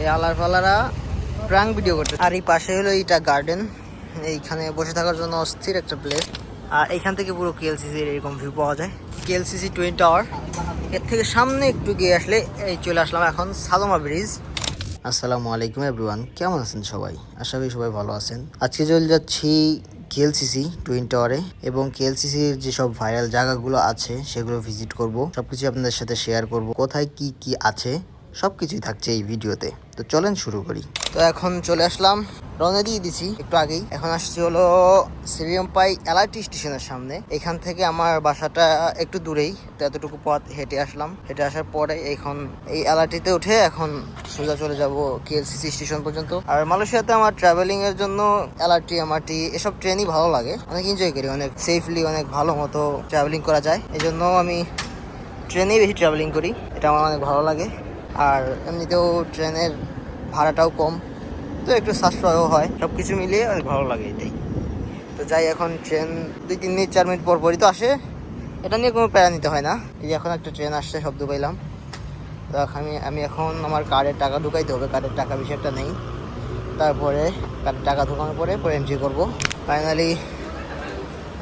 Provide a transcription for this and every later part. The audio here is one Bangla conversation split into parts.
এই আলার ফালারা প্রাং ভিডিও করতে আর এই পাশে হলো এইটা গার্ডেন এইখানে বসে থাকার জন্য অস্থির একটা প্লেস আর এইখান থেকে পুরো কেএলসিসির এরকম ভিউ পাওয়া যায়। কেএলসিসি টুইন টাওয়ার এর থেকে সামনে একটু গিয়ে আসলে এই চলে আসলাম এখন সালমা ব্রিজ আসসালামু আলাইকুম এভরিওয়ান কেমন আছেন সবাই? আশা করি সবাই ভালো আছেন। আজকে চলে যাচ্ছি কেএলসিসি টুইন টাওয়ারে এবং কেএলসিসির যেসব ভাইরাল জায়গাগুলো আছে, সেগুলো ভিজিট করব। সবকিছু আপনাদের সাথে শেয়ার করব। কোথায় কি কি আছে? সবকিছুই থাকছে এই ভিডিওতে। তো চলেন শুরু করি। তো এখন চলে আসলাম, রওনা দিয়ে দিছি একটু আগেই। এখন আসছি হলো সিরিয়াম পাই এলআরটি স্টেশনের সামনে। এখান থেকে আমার বাসাটা একটু দূরেই। তো এতটুকু পথ হেঁটে আসলাম। হেঁটে আসার পরে এখন এই এলআরটিতে উঠে এখন সোজা চলে যাব কেএলসিসি স্টেশন পর্যন্ত। আর মালয়েশিয়াতে আমার ট্রাভেলিং এর জন্য এলআরটি এমআরটি এসব ট্রেনই ভালো লাগে। অনেক এনজয় করি, অনেক সেফলি অনেক ভালো মতো ট্রাভেলিং করা যায়। এই জন্য আমি ট্রেনেই বেশি ট্রাভেলিং করি। এটা আমার অনেক ভালো লাগে। আর এমনিতেও ট্রেনের ভাড়াটাও কম, তো একটু সাশ্রয়ও হয়। সব কিছু মিলিয়ে অনেক ভালো লাগে এটাই। তো যাই, এখন ট্রেন দুই তিন মিনিট, চার মিনিট পর পরই তো আসে। এটা নিয়ে কোনো প্যারা নিতে হয় না। এই এখন একটা ট্রেন আসছে, শব্দ পাইলাম। তো আমি আমি এখন আমার কার্ডের টাকা ঢুকাইতে হবে। কার্ডের টাকা বেশি একটা নেই। তারপরে কার্ডের টাকা ঢুকানোর পরে পরে এন্ট্রি করব। ফাইনালি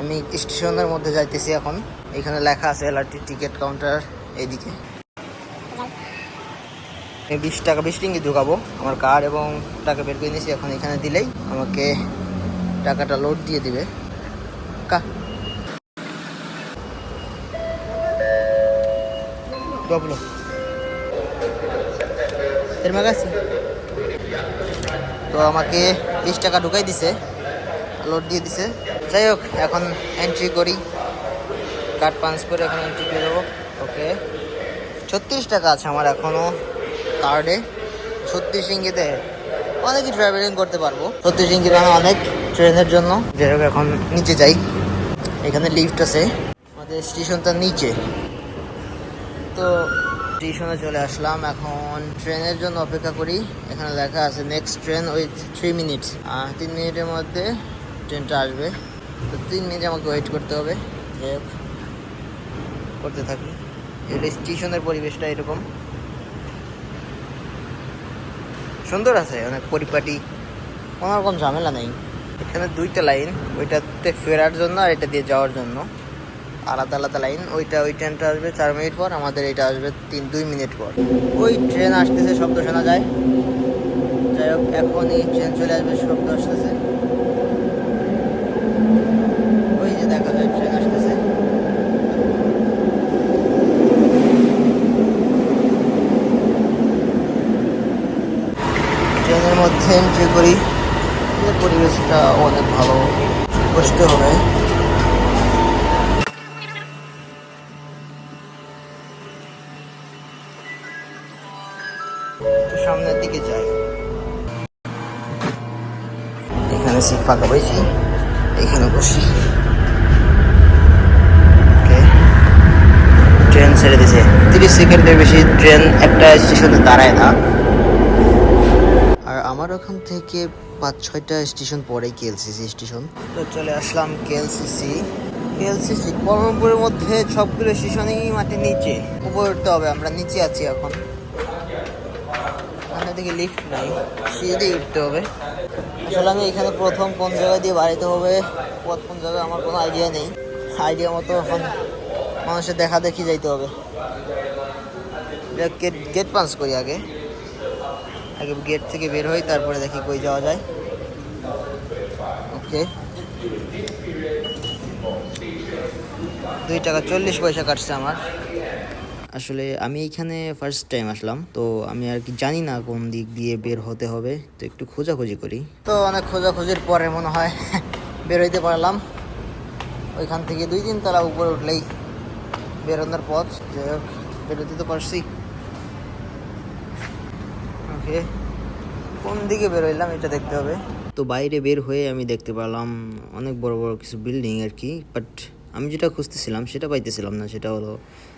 আমি স্টেশনের মধ্যে যাইতেছি এখন। এখানে লেখা আছে এলআরটি টিকিট কাউন্টার, এইদিকে। বিশ টাকা, বিশ টিঙ্গি ঢুকাবো আমার কার্ড এবং টাকা বের করে নিয়েছি, এখন এখানে দিলেই আমাকে টাকাটা লোড দিয়ে দিবে। কা। তো আমাকে বিশ টাকা ঢুকাই দিছে, লোড দিয়ে দিছে। যাই হোক, এখন এন্ট্রি করি। কার্ড পাঞ্চ করে এখন এন্ট্রি করে দেবো। ওকে ছত্রিশ টাকা আছে আমার এখনও কার্ডে। ছত্রিশ ইঙ্গিতে অনেকই ট্রাভেলিং করতে পারব। ইঙ্গিত মানে অনেক ট্রেনের জন্য। যেরকম এখন নিচে যাই। এখানে লিফট আছে। আমাদের স্টেশনটা নিচে। তো স্টেশনে চলে আসলাম। এখন ট্রেনের জন্য অপেক্ষা করি। এখানে লেখা আছে next train with three minutes তিন মিনিটের মধ্যে ট্রেনটা আসবে। তো তিন মিনিট আমাকে ওয়েট করতে হবে। করতে থাকি। এটা স্টেশনের পরিবেশটা এরকম। সুন্দর আছে, অনেক পরিপাটি। কোনো রকম ঝামেলা নেই। এখানে দুইটা লাইন, ওইটাতে ফেরার জন্য আর এটা দিয়ে যাওয়ার জন্য। আলাদা আলাদা লাইন, ওইটা ওই ট্রেনটা আসবে চার মিনিট পর, আমাদের এটা আসবে তিন, দুই মিনিট পর। ওই ট্রেন আসতেছে, শব্দ শোনা যায়। যাই হোক এখন এই ট্রেন চলে আসবে, শব্দ আসতেছে। ওই যে দেখা যায়, ট্রেন আসতেছে ট্রেনের মধ্যে এন্ট্রি করি। পরিবেশটা অনেক ভালো। বসতে হবে। সামনের দিকে যাই। এখানে সিট ফাঁকা পেয়েছি। এখানে বসি। ট্রেন ছেড়ে দিছে। তিরিশ সেকেন্ডের বেশি ট্রেন একটা স্টেশনে দাঁড়ায় না। আমার ওখান থেকে পাঁচ, ছয়টা স্টেশন পরে কেএলসিসি স্টেশন। তো চলে আসলাম কেএলসিসি। কেএলসিসি কলমপুরের মধ্যে সবগুলো স্টেশনই মাটির নিচে। উপরে উঠতে হবে, আমরা নিচে আছি এখন। এখানে দিকে লিফট নাই সিঁড়ি উঠতে হবে। আসলে আমি এখানে প্রথম কোন জায়গা দিয়ে বাড়িতে হবে, পথ কোন জায়গায় আমার কোনো আইডিয়া নেই। আইডিয়া মতো এখন মানুষের দেখা দেখি যাইতে হবে। গেট গেট পাঞ্চ করি আগে। আগে গেট থেকে বের হই, তারপরে দেখি কই যাওয়া যায়। ওকে দুই টাকা চল্লিশ পয়সা কাটছে আমার। আসলে আমি এইখানে ফার্স্ট টাইম আসলাম, তো আমি আর কি জানি না কোন দিক দিয়ে বের হতে হবে, তো একটু খোঁজাখুঁজি করি। তো অনেক খোঁজাখুঁজির পরে মনে হয় বের হইতে পারলাম। ওইখান থেকে দুই তিন তলা উপরে উঠলেই বেরোনোর পথ। যাই হোক, বেরোতে তো পারছি। ওকে কোন দিকে বেরোইলাম এটা দেখতে হবে। তো বাইরে বের হয়ে আমি দেখতে পেলাম অনেক বড় বড় কিছু বিল্ডিং আর কি বাট আমি যেটা খুঁজতেছিলাম সেটা পাইতেছিলাম না, সেটা হলো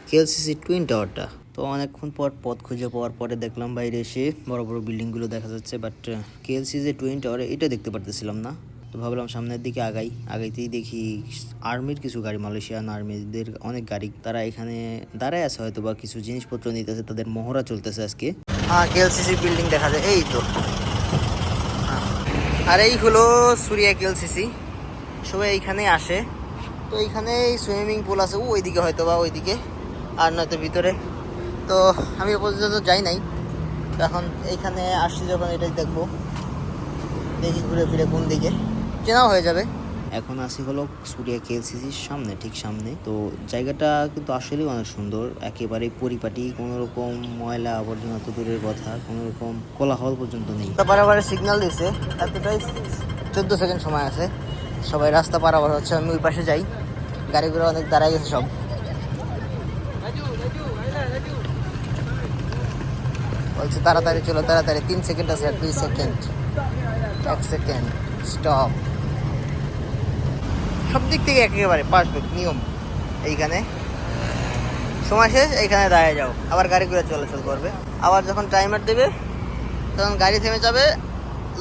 কেএলসিসি টুইন টাওয়ারটা তো অনেকক্ষণ পর পথ খুঁজে পাওয়ার পরে দেখলাম বাইরে এসে বড় বড় বিল্ডিংগুলো দেখা যাচ্ছে বাট কেএলসি যে টুইন টাওয়ার এটা দেখতে পারতেছিলাম না। তো ভাবলাম সামনের দিকে আগাই, আগাইতেই দেখি আর্মির কিছু গাড়ি মালয়েশিয়ান আর্মিদের অনেক গাড়ি, তারা এখানে দাঁড়ায় আছে হয়তো বা কিছু জিনিসপত্র নিতেছে, তাদের মহড়া চলতেছে আজকে। হ্যাঁ কেএলসিসি বিল্ডিং দেখা যায়। এই তো। হ্যাঁ। আর এই হলো সুরিয়া কেএলসিসি। সবাই এইখানে আসে। তো এইখানে সুইমিং পুল আছে। ওইদিকে হয়তো বা ওইদিকে। আর নয়তো ভিতরে। তো আমি পর্যন্ত যাই নাই। এখন এইখানে আসছি যখন এটাই দেখব। দেখি ঘুরে ফিরে কোন দিকে। চেনাও হয়ে যাবে। এখন আসি হলো সুরিয়া কেএলসিসির সামনে, ঠিক সামনে। তো জায়গাটা কিন্তু আসলেই অনেক সুন্দর। একেবারে পরিপাটি কোনো রকম ময়লা আবর্জনা তো দূরের কথা কোনো রকম কোলাহল পর্যন্ত নেই। পারাবারে সিগন্যাল দিছে, এতটাই চোদ্দ সেকেন্ড সময় আছে। সবাই রাস্তা পারাবার হচ্ছে, আমি ওই পাশে যাই। গাড়িগুলো অনেক দাঁড়াই গেছে সব। বলছে, তাড়াতাড়ি চলো, তাড়াতাড়ি, তিন সেকেন্ড আছে দুই সেকেন্ড এক সেকেন্ড স্টপ সব দিক থেকে একেবারে পারফেক্ট নিয়ম। এইখানে। সময় শেষ, এইখানে দাঁড়িয়ে যাও। আবার গাড়িগুলো চলাচল করবে। আবার যখন টাইমার দেবে, তখন গাড়ি থেমে যাবে,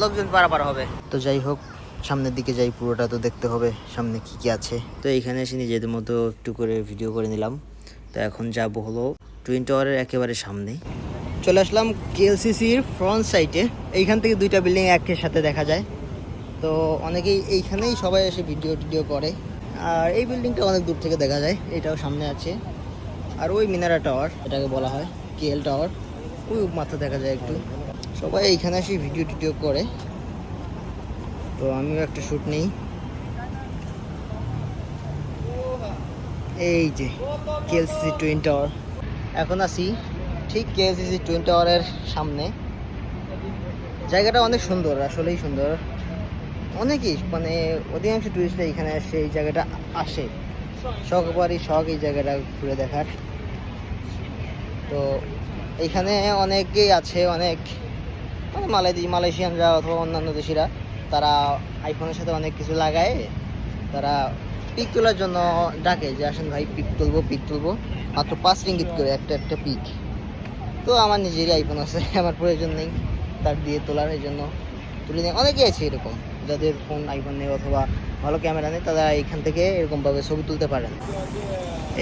লোকজন পারাপার হবে। তো যাই হোক, সামনের দিকে যাই, পুরোটা তো দেখতে হবে, সামনে কি কি আছে। তো এইখানে এসে নিজেদের মতো একটু করে ভিডিও করে নিলাম। তো এখন যাব হলো টুইন টাওয়ারের একেবারে সামনে চলে আসলাম কেএলসিসির ফ্রন্ট সাইডে এইখান থেকে দুইটা বিল্ডিং একের সাথে দেখা যায়। তো অনেকেই এইখানেই সবাই এসে ভিডিও টিডিও করে। আর এই বিল্ডিংটা অনেক দূর থেকে দেখা যায়, এটাও সামনে আছে। আর ওই মিনারা টাওয়ার, এটাকে বলা হয়, কেএল টাওয়ার, ওই মাথা দেখা যায় একটু। সবাই এইখানে এসে ভিডিও টিডিও করে। তো আমিও একটা শ্যুট নেই। এই যে, কেএলসিসি টুইন টাওয়ার এখন আছি ঠিক কেএলসিসি টুইন টাওয়ারের সামনে। জায়গাটা অনেক সুন্দর, আসলেই সুন্দর। অনেকেই মানে অধিকাংশ টুরিস্টরা এখানে আসে, এই জায়গাটা আসে। শখ শখবারই শখ এই জায়গাটা ঘুরে দেখার। তো এইখানে অনেকেই আছে, অনেক মানে মালয় মালয়েশিয়ানরা অথবা অন্যান্য দেশিরা, তারা আইফোনের সাথে অনেক কিছু লাগায়। তারা পিক তোলার জন্য ডাকে যে, আসেন ভাই, পিক তুলবো পিক তুলবো। মাত্র পাঁচ রিঙ্গিত করে একটা একটা পিক। তো আমার নিজেরই আইফোন আছে, আমার প্রয়োজন নেই তার দিয়ে তোলার জন্য। তুলে নেই অনেকেই আছে এরকম। যাদের ফোন আইফোন নেই অথবা ভালো ক্যামেরা নেই, তারা এইখান থেকে এরকমভাবে ছবি তুলতে পারেন।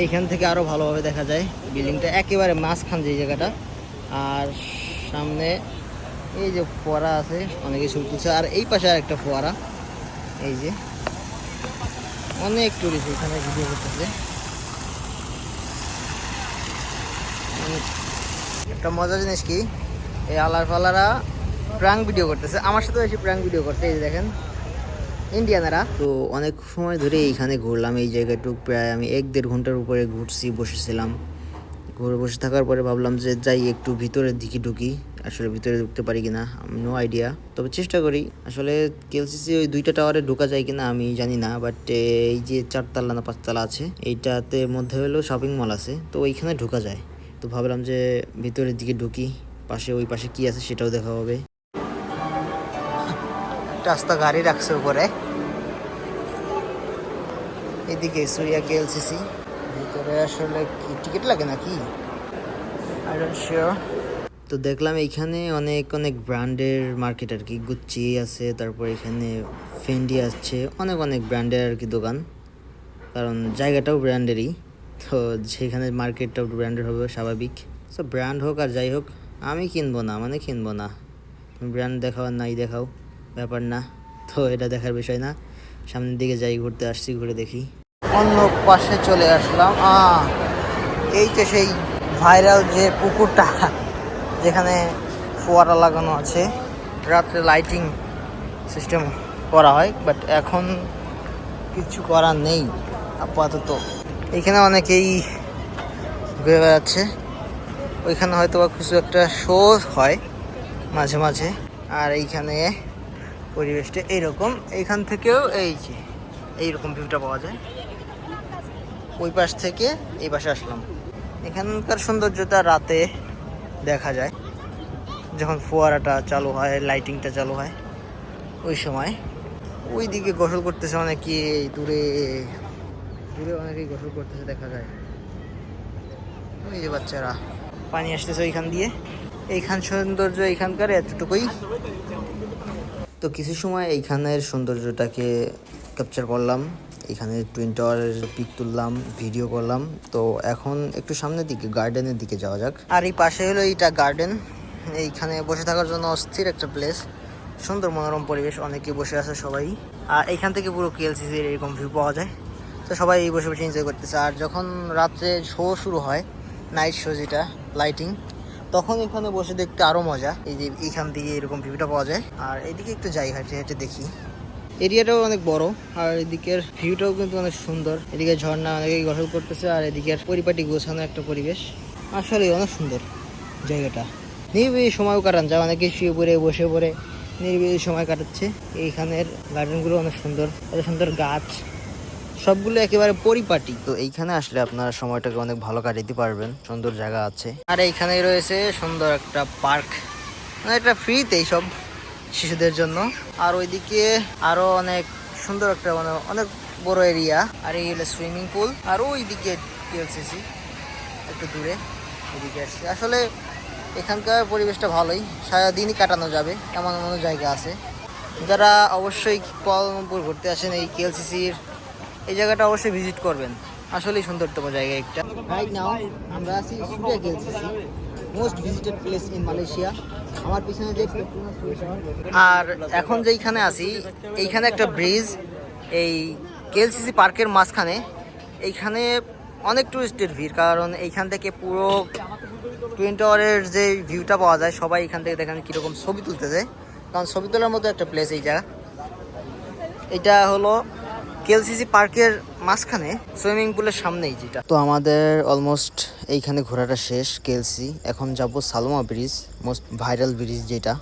এইখান থেকে আরও ভালোভাবে দেখা যায় বিল্ডিংটা একেবারে মাঝখান যে জায়গাটা। আর সামনে এই যে ফোয়ারা আছে, অনেকে ছবি তুলছে। আর এই পাশে একটা ফোয়ারা। এই যে অনেক টুরিস্ট এখানে ভিডিও করতেছে। একটা মজার জিনিস কি? এই আলার ফালারা প্রাঙ্ক ভিডিও করতেছে। আমার সাথে এসে প্রাঙ্ক ভিডিও করতে এই দেখেন। ইন্ডিয়ানারা তো অনেক সময় ধরে এইখানে ঘুরলাম, এই জায়গাটুক প্রায় আমি এক দেড় ঘণ্টার উপরে ঘুরছি, বসেছিলাম। ঘুরে বসে থাকার পরে ভাবলাম যে যাই, একটু ভিতরের দিকে ঢুকি। আসলে ভিতরে ঢুকতে পারি কিনা নো আইডিয়া তবে চেষ্টা করি, আসলে কেএলসিসি ওই দুইটা টাওয়ারে ঢোকা যায় কিনা আমি জানি না বাট এই যে চারতলা না পাঁচতলা আছে, এইটাতে মধ্যে হলো শপিং মল আছে, তো ওইখানে ঢোকা যায়। তো ভাবলাম যে ভিতরের দিকে ঢুকি, পাশে ওই পাশে কি আছে সেটাও দেখা হবে। রাস্তা গাড়ি রাখছে উপরে। এদিকে সুরিয়া কেএলসিসি। ভিতরে আসলে কি টিকিট লাগে নাকি? তো দেখলাম এইখানে অনেক অনেক ব্র্যান্ডের মার্কেট আর কি। গুচ্ছি আছে, তারপর এখানে ফেন্ডি আছে অনেক অনেক ব্র্যান্ডের আর কি দোকান। কারণ জায়গাটাও ব্র্যান্ডেরই। তো সেখানে মার্কেটটাও ব্র্যান্ডের হবে স্বাভাবিক। সো ব্র্যান্ড হোক আর যাই হোক, আমি কিনবো না মানে কিনবো না। ব্র্যান্ড দেখাও আর নাই দেখাও। ব্যাপার না। তো এটা দেখার বিষয় না। সামনের দিকে যাই, ঘুরতে আসছি, ঘুরে দেখি। অন্য পাশে চলে আসলাম। এই তো সেই ভাইরাল যে পুকুরটা, যেখানে ফোয়ারা লাগানো আছে। রাত্রে লাইটিং সিস্টেম করা হয় বাট এখন কিছু করার নেই, আপাতত। এখানে অনেকেই ঘুরে বেড়াচ্ছে। ওইখানে হয়তো কিছু একটা শো হয়, মাঝে মাঝে। আর এইখানে পরিবেশটা এইরকম এইখান থেকেও এই যে, এইরকম ভিউটা পাওয়া যায়। ওই পাশ থেকে এই পাশে আসলাম। এখানকার সৌন্দর্যটা রাতে দেখা যায়। যখন ফোয়ারাটা চালু হয় লাইটিংটা চালু হয়, ওই সময়। ওই দিকে গোসল করতেছে অনেকে দূরে দূরে অনেকেই গোসল করতেছে দেখা যায়। ওই যে বাচ্চারা, পানি আসতেছে ওইখান দিয়ে। এইখান সৌন্দর্য, এইখানকার এতটুকুই। তো কিছু সময় এইখানের সৌন্দর্যটাকে ক্যাপচার করলাম। এখানে টুইন টাওয়ারের পিক তুললাম ভিডিও করলাম। তো এখন একটু সামনের দিকে গার্ডেনের দিকে যাওয়া যাক। আর এই পাশে হলো এইটা গার্ডেন এইখানে বসে থাকার জন্য অস্থির একটা প্লেস সুন্দর মনোরম পরিবেশ অনেকে বসে আছে সবাই। আর এইখান থেকে পুরো কেএলসিসির এরকম ভিউ পাওয়া যায়। তো সবাই এই বসে বসে এনজয় করতেছে। আর যখন রাত্রে শো শুরু হয় নাইট শো যেটা লাইটিং তখন এখানে বসে দেখতে আরও মজা। এই যে এইখান থেকে এরকম ভিউটা পাওয়া যায়। আর এদিকে একটু যাই হাঁটে হেঁটে দেখি। এরিয়াটাও অনেক বড়, আর এদিকের ভিউটাও কিন্তু অনেক সুন্দর। এদিকে ঝর্ণা অনেকেই গোসল করতেছে, আর এদিকের পরিপাটি গোছানো একটা পরিবেশ। আসলে অনেক সুন্দর জায়গাটা। নিরিবিলি সময়ও কাটান যা অনেকে শুয়ে পড়ে, বসে পড়ে। নিরিবিলি সময় কাটাচ্ছে। এইখানের গার্ডেনগুলো অনেক সুন্দর। এত সুন্দর গাছ। সবগুলো একেবারে পরিপাটি। তো এইখানে আসলে আপনার সময়টাকে অনেক ভালো কাটাতে পারবেন। সুন্দর জায়গা আছে। আর এইখানে রয়েছে সুন্দর একটা পার্ক। মানে একটা ফ্রিতে এইসব শিশুদের জন্য। আর ওইদিকে আরও অনেক সুন্দর একটা মানে অনেক বড় এরিয়া। আর এই হলো সুইমিং পুল। আর ওইদিকে টিএলসিসি। একটু দূরে ওইদিকে আসছে। আসলে এখানকার পরিবেশটা ভালোই। সারাদিনই কাটানো যাবে। এমন এমন জায়গা আছে। যারা অবশ্যই কুয়ালালামপুর ঘুরতে আসেন এই কেএলসিসির এই জায়গাটা অবশ্যই ভিজিট করবেন। আসলেই সুন্দরতম জায়গা একটা। রাইট নাও আমরা আছি KLCC most visited place in Malaysia আমার পিছনে যে আর এখন যেইখানে আছি এইখানে একটা ব্রিজ এই কেএলসিসি পার্কের মাঝখানে। এইখানে অনেক টুরিস্টের ভিড় কারণ এইখান থেকে পুরো টুইন টাওয়ারের যে ভিউটা পাওয়া যায় সবাই এখান থেকে দেখেন কীরকম ছবি তুলতে যায় কারণ ছবি তোলার মতো একটা প্লেস এই জায়গা। এটা হলো কেএলসিসি পার্কের মাঝখানে সুইমিং পুলের সামনেই যেটা। তো আমাদের অলমোস্ট এইখানে ঘোরাটা শেষ, কেএলসি। এখন যাব Saloma bridge, most viral bridge যেটা।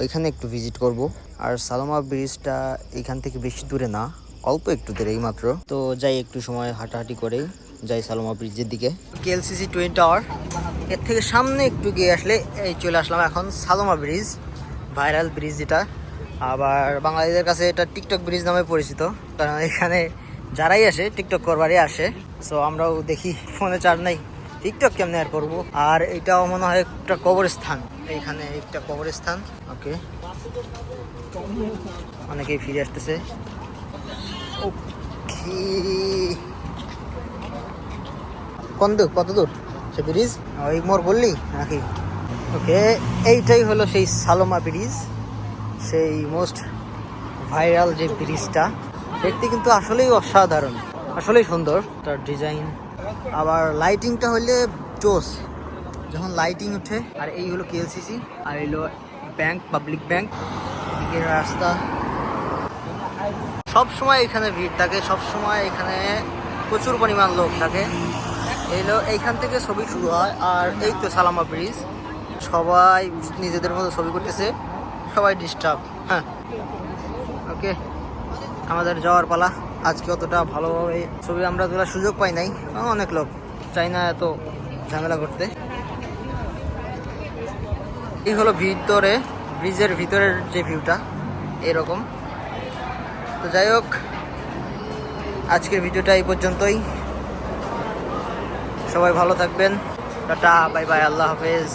ওইখানে একটু ভিজিট করব। আর সালোমা ব্রিজটা এখান থেকে বেশি দূরে না, অল্প একটু দূরে এই মাত্র তো যাই একটু সময় হাঁটাহাঁটি করে যাই সালোমা ব্রিজের দিকে। কেএলসিসি টুইন টাওয়ার, এর থেকে সামনে একটু গিয়ে আসলে এই চলে আসলাম এখন সালোমা ব্রিজ, ভাইরাল ব্রিজ যেটা। আবার বাঙালিদের কাছে এটা টিকটক ব্রিজ নামে পরিচিত। কারণ এখানে যারাই আসে টিকটক করবারই আসে। সো আমরাও দেখি, ফোনে চার নাই। টিকটক কেমনে আর করব? আর এটাও মনে হয় একটা কবরস্থান। এইখানে একটা কবরস্থান। ওকে অনেকেই ফিরে আসতেছে। কোন দূর? কত দূর? সে ব্রিজ? ওই মোর বললি? নাকি? ওকে এইটাই হলো সেই সালোমা ব্রিজ। সেই মোস্ট ভাইরাল যে ব্রিজটা। দেখতে কিন্তু আসলেই অসাধারণ, আসলেই সুন্দর। তার ডিজাইন আবার লাইটিংটা হলে জোস যখন লাইটিং উঠে। আর এই হলো কেএলসিসি আর এই হলো ব্যাংক পাবলিক ব্যাংক এদিকে রাস্তা। সব সময় এখানে ভিড় থাকে, সব সময় এখানে প্রচুর পরিমাণ লোক থাকে। এলো এইখান থেকে ছবি শুরু হয়, আর এই তো সালামা ব্রিজ। সবাই নিজেদের মতো ছবি করতেছে, সবাই ডিস্টার্ব হ্যাঁ। ওকে আমাদের যাওয়ার পালা। আজকে অতটা ভালোভাবে ছবি আমরা তোলার সুযোগ পাই নাই। অনেক লোক চাই না এত ঝামেলা করতে। এই হলো ভিতরে, ব্রিজের ভিতরের যে ভিউটা, এরকম। তো যাই হোক, আজকের ভিডিওটা এই পর্যন্তই। সবাই ভালো থাকবেন। টাটা, বাই বাই, আল্লাহ হাফেজ।